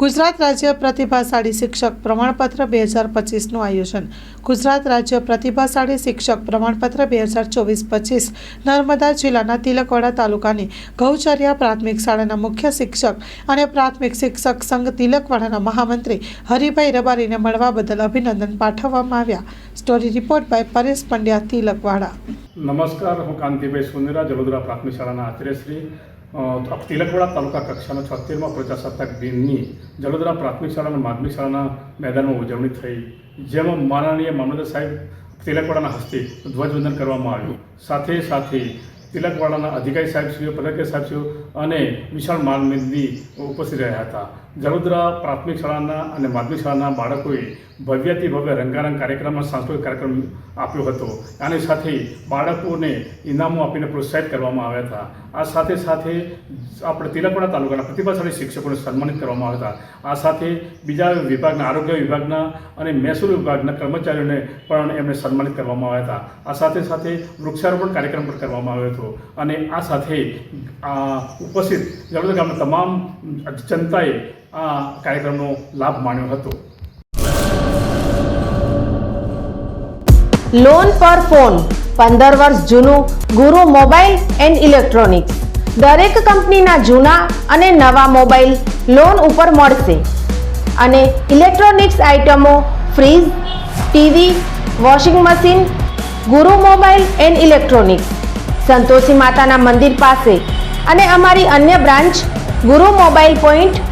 ગુજરાત રાજ્ય પ્રતિભાશાળી શિક્ષક પ્રમાણપત્ર બે હજાર પચીસનું આયોજન. ગુજરાત રાજ્ય પ્રતિભાશાળી શિક્ષક પ્રમાણપત્ર બે હજાર ચોવીસ પચીસ નર્મદા જિલ્લાના તિલકવાડા તાલુકાની ગૌચર્યા પ્રાથમિક શાળાના મુખ્ય શિક્ષક અને પ્રાથમિક શિક્ષક સંઘ તિલકવાડાના મહામંત્રી હરિભાઈ રબારીને મળવા બદલ અભિનંદન પાઠવવામાં આવ્યા. Story report by Paresh Pandya, Tilakwada. નમસ્કાર, હું કાંતિભાઈ સુનેરા, જલોદરા પ્રાથમિક શાળાના આચાર્યશ્રી. તિલકવાડા તાલુકા કક્ષાના છોતેરમા પ્રજાસત્તાક દિનની જલોદરા પ્રાથમિક શાળા અને માધ્યમિક શાળાના મેદાનમાં ઉજવણી થઈ. જેમાં માનનીય મામલતદાર સાહેબ તિલકવાડાના હસ્તે ધ્વજવંદન કરવામાં આવ્યું. સાથે સાથે તિલકવાડાના અધિકારી સાહેબશ્રીઓ પદાધિકારી સાહેબશ્રીઓ અને વિશાળ માનમેદની ઉપસ્થિત રહ્યા હતા. જલોદરા પ્રાથમિક શાળાના અને માધ્યમિક શાળાના બાળકોએ ભવ્યથી ભવ્ય રંગારંગ કાર્યક્રમમાં સાંસ્કૃતિક કાર્યક્રમ આપ્યો હતો. આની સાથે બાળકોને ઇનામો આપીને પ્રોત્સાહિત કરવામાં આવ્યા હતા. આ સાથે સાથે આપણે તિલકવાડા તાલુકાના પ્રતિભાશાળી શિક્ષકોને સન્માનિત કરવામાં આવ્યા હતા. આ સાથે બીજા વિભાગના આરોગ્ય વિભાગના અને મહેસૂલ વિભાગના કર્મચારીઓને પણ એમને સન્માનિત કરવામાં આવ્યા હતા. આ સાથે સાથે વૃક્ષારોપણ કાર્યક્રમ પણ કરવામાં આવ્યો હતો. અને આ સાથે ઉપસ્થિત જળોદર ગામના તમામ જનતાએ આ કાર્યક્રમનો લાભ માણ્યો હતો. લોન પર ફોન પંદર વર્ષ જૂનું, ગુરુ મોબાઈલ એન્ડ ઇલેક્ટ્રોનિક્સ. દરેક કંપનીના જૂના અને નવા મોબાઈલ લોન ઉપર મળશે. અને ઇલેક્ટ્રોનિક્સ આઇટમો fridge, TV, washing machine, Guru mobile and electronics. Santoshi માતાના મંદિર પાસે. અને અમારી અન્ય branch, Guru mobile point